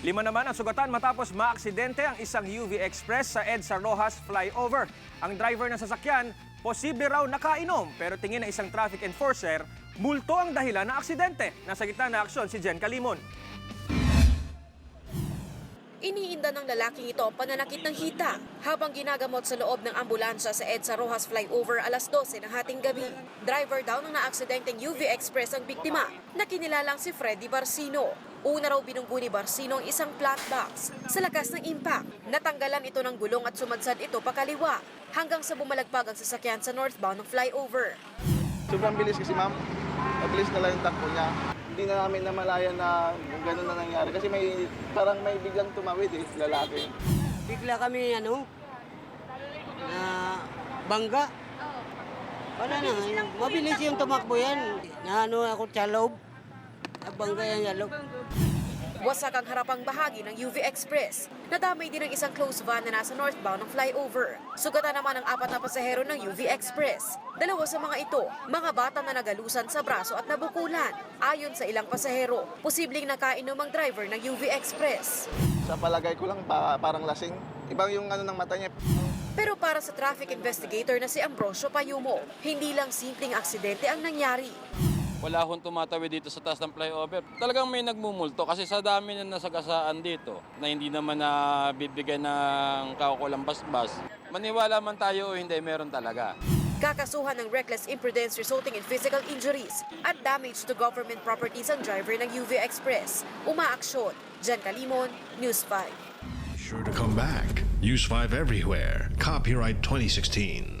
Lima naman ang sugatan matapos maaksidente ang isang UV Express sa EDSA Rojas flyover. Ang driver ng sasakyan, posible raw nakainom pero tingin ng isang traffic enforcer, multo ang dahilan ng aksidente. Nasa gitna na aksyon si Jen Kalimon. Iniinda ng lalaking ito ang pananakit ng hita habang ginagamot sa loob ng ambulansya sa EDSA Rojas flyover alas 12 ng hating gabi. Driver daw ng naaksidenteng UV Express ang biktima na kinilalang si Freddy Barcino. Una raw binunggo ni Barcino ang isang plant box. Sa lakas ng impact, natanggalan ito ng gulong at sumadsad ito pakaliwa hanggang sa bumalagpag ang sasakyan sa northbound ng flyover. Sobrang bilis kasi ma'am. Mabilis na lang yung takbo niya. Hindi na namin namalayan na ganun na nangyari. Kasi may parang may biglang tumawid eh, lalaki. bigla kami ano na bangga. Wala na, mabilis yung tumakbo yan. Na ano ako sa loob. Nabangga yan sa. Wasak ang harapang bahagi ng UV Express. Nadamay din ang isang close van na nasa northbound ng flyover. Sugatan naman ang apat na pasahero ng UV Express. Dalawa sa mga ito, mga bata na nagalusan sa braso at nabukulan. Ayon sa ilang pasahero, posibleng nakainom ang driver ng UV Express. Sa palagay ko lang pa, parang lasing. Ibang yung ano ng mata niya. Pero para sa traffic investigator na si Ambrosio Payumo, hindi lang simpleng aksidente ang nangyari. Wala akong tumatawid dito sa taas ng flyover. Talagang may nagmumulto kasi sa dami na nasagasaan dito na hindi naman na bibigyan ng kaukulang basbas. Maniwala man tayo o hindi, meron talaga. Kakasuhan ng reckless imprudence resulting in physical injuries at damage to government properties ang driver ng UV Express. Umaaksyon. Jan Kalimon, News 5. Sure to come back. Use 5 everywhere. Copyright 2016.